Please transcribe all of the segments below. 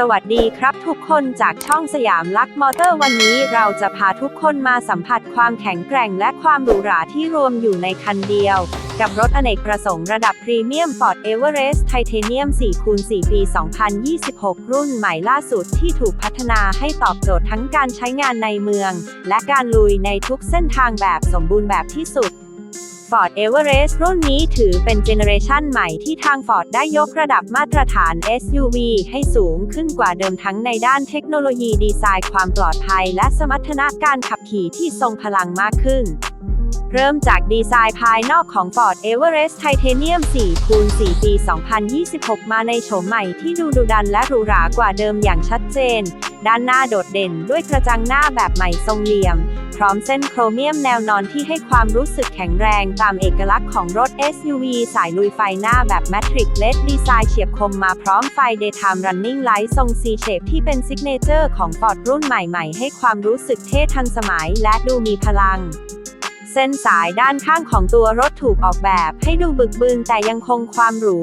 สวัสดีครับทุกคนจากช่องสยามลักมอเตอร์วันนี้เราจะพาทุกคนมาสัมผัสความแข็งแกร่งและความหรูหราที่รวมอยู่ในคันเดียว กับรถอเนกประสงค์ระดับพรีเมียม Ford Everest Titanium 4คูณ4ปี 2026 รุ่นใหม่ล่าสุดที่ถูกพัฒนาให้ตอบโจทย์ทั้งการใช้งานในเมือง และการลุยในทุกเส้นทางแบบสมบูรณ์แบบที่สุด Ford Everest รุ่นนี้ถือเป็นเจเนอเรชันใหม่ที่ทาง Ford ได้ยกระดับมาตรฐาน SUV ให้สูงขึ้นกว่าเดิมทั้งในด้านเทคโนโลยีดีไซน์ความปลอดภัย และสมรรถนะการขับขี่ที่ทรงพลังมากขึ้น เริ่มจากดีไซน์ภายนอกของ Ford Everest Titanium 4คูณ4ปี 2026 มาในโฉมใหม่ที่ดูดุดันและหรูหรากว่าเดิมอย่างชัดเจน ด้านหน้าโดดเด่นด้วยกระจังหน้าแบบใหม่ทรงเหลี่ยม พร้อมเส้นโครเมียมแนวนอนที่ให้ความรู้สึกแข็งแรงตามเอกลักษณ์ของรถ SUV สายลุยไฟหน้าแบบแมทริกเลสดีไซน์เฉียบคมมาพร้อมไฟ Daytime Running Light ทรง C-shape ที่เป็นซิกเนเจอร์ของ Ford รุ่นใหม่ๆ ให้ความรู้สึกเท่ทันสมัยและดูมีพลัง เส้นสายด้านข้างของตัวรถถูกออกแบบ ให้ดูบึกบึนแต่ยังคงความหรู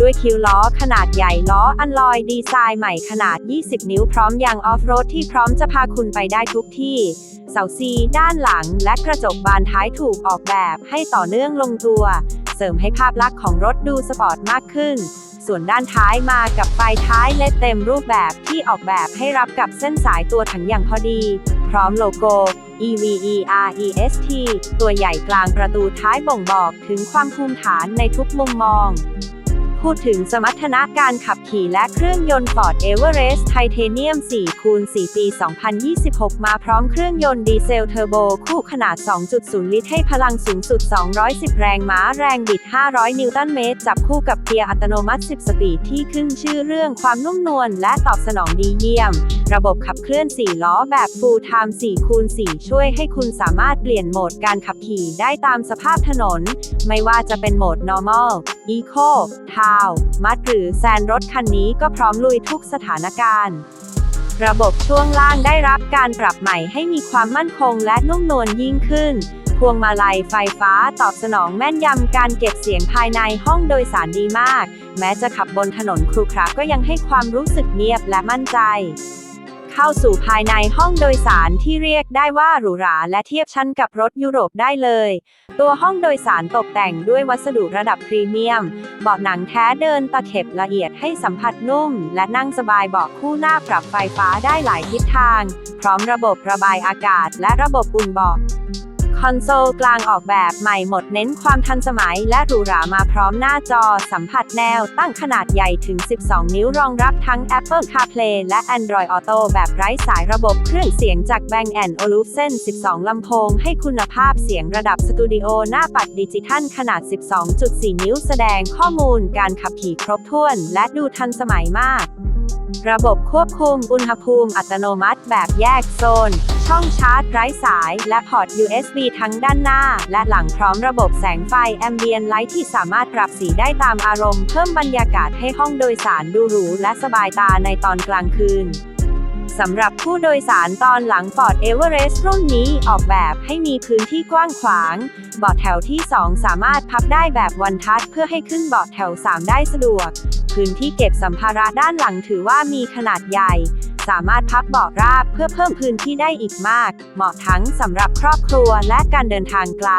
ด้วยคิ้วล้อขนาดใหญ่ล้ออันลอยดีไซน์ใหม่ขนาด 20 นิ้วพร้อมยางออฟโรดที่พร้อมจะพาคุณไปได้ทุกที่ เสาซีด้านหลังและกระจกบานท้ายถูกออกแบบให้ต่อเนื่องลงตัว เสริมให้ภาพลักษณ์ของรถดูสปอร์ตมากขึ้นส่วนด้านท้ายมากับไฟท้ายเลดเต็มรูปแบบที่ออกแบบให้รับกับเส้นสายตัวถังอย่างพอดี พร้อมโลโก้ EVEREST ตัวใหญ่กลางประตูท้ายบ่งบอกถึงความภูมิฐานในทุกมุมมอง พูดถึงสมรรถนะการขับขี่และเครื่องยนต์ Ford Everest Titanium 4คูณ4ปี 2026 มาพร้อมเครื่องยนต์ดีเซลเทอร์โบคู่ขนาด 2.0 ลิตรให้พลังสูงสุด 210 แรงม้าแรงบิด 500 นิวตันเมตร จับคู่กับเกียร์อัตโนมัติ 10 สปีดที่ขึ้นชื่อเรื่องความนุ่มนวลและตอบสนองดีเยี่ยม ระบบขับเคลื่อน 4 ล้อแบบ Full Time 4คูณ4ช่วยให้คุณสามารถเปลี่ยนโหมดการขับขี่ได้ตามสภาพถนน ไม่ว่าจะเป็นโหมด normal eco town มัดหรือแซนรถคันนี้ก็พร้อมลุยทุกสถานการณ์ ระบบช่วงล่างได้รับการปรับใหม่ให้มีความมั่นคงและนุ่มนวลยิ่งขึ้นพวงมาลัยไฟฟ้าตอบสนองแม่นยำการเก็บเสียงภายในห้องโดยสารดีมาก แม้จะขับบนถนนครุขระก็ยังให้ความรู้สึกเงียบและมั่นใจ เข้าสู่ภายในห้องโดยสารที่เรียกได้ว่าหรูหราและเทียบชั้นกับรถยุโรปได้เลย ตัวห้องโดยสารตกแต่งด้วยวัสดุระดับพรีเมียม เบาะหนังแท้เดินตะเข็บละเอียดให้สัมผัสนุ่ม และนั่งสบายเบาะคู่หน้าปรับไฟฟ้าได้หลายทิศทาง พร้อมระบบระบายอากาศและระบบอุ่นเบาะ คอนโซลกลางออกแบบใหม่หมดเน้นความทันสมัยและหรูหรามาพร้อมหน้าจอ สัมผัสแนวตั้งขนาดใหญ่ถึง 12 นิ้วรองรับทั้ง Apple CarPlay และ Android Auto แบบไร้สายระบบเครื่องเสียงจาก Bang Olufsen 12 ลำโพง ให้คุณภาพเสียงระดับสตูดิโอหน้าปัดดิจิทัลขนาด 12.4 นิ้วแสดงข้อมูลการขับขี่ครบถ้วน และดูทันสมัยมาก ระบบควบคุมอุณหภูมิอัตโนมัติแบบแยกโซน ช่องชาร์จไร้สาย และพอร์ต USB ทั้งด้านหน้า และหลังพร้อมระบบแสงไฟ Ambient Light ที่สามารถปรับสีได้ตามอารมณ์เพิ่มบรรยากาศให้ห้องโดยสารดูหรูและสบายตาในตอนกลางคืนสำหรับผู้โดยสารตอนหลัง Ford Everest รุ่นนี้ออกแบบให้มีพื้นที่กว้างขวาง เบาะแถวที่ 2 สามารถพับได้แบบวันทัชเพื่อให้ขึ้นเบาะแถว 3 ได้สะดวก พื้นที่เก็บสัมภาระด้านหลังถือว่ามีขนาดใหญ่ สามารถพับเบาะราบเพื่อเพิ่มพื้นที่ได้อีกมาก เหมาะทั้งสำหรับครอบครัวและการเดินทางไกล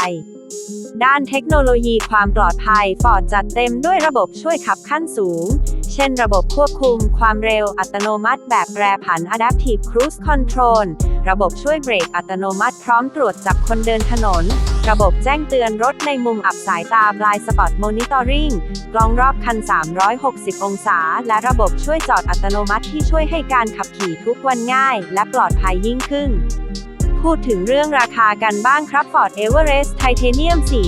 ด้านเทคโนโลยีความปลอดภัย Ford จัดเต็มด้วยระบบช่วยขับขั้นสูง เช่นระบบควบคุมความเร็วอัตโนมัติแบบแปรผัน Adaptive Cruise Control ระบบช่วยเบรกอัตโนมัติพร้อมตรวจจับคนเดินถนน ระบบแจ้งเตือนรถในมุมอับสายตา Blind Spot Monitoring กล้องรอบคัน 360 องศา และระบบช่วยจอดอัตโนมัติที่ช่วยให้การขับขี่ทุกวันง่าย และปลอดภัยยิ่งขึ้น พูดถึงเรื่องราคากันบ้างครับ Ford Everest Titanium 4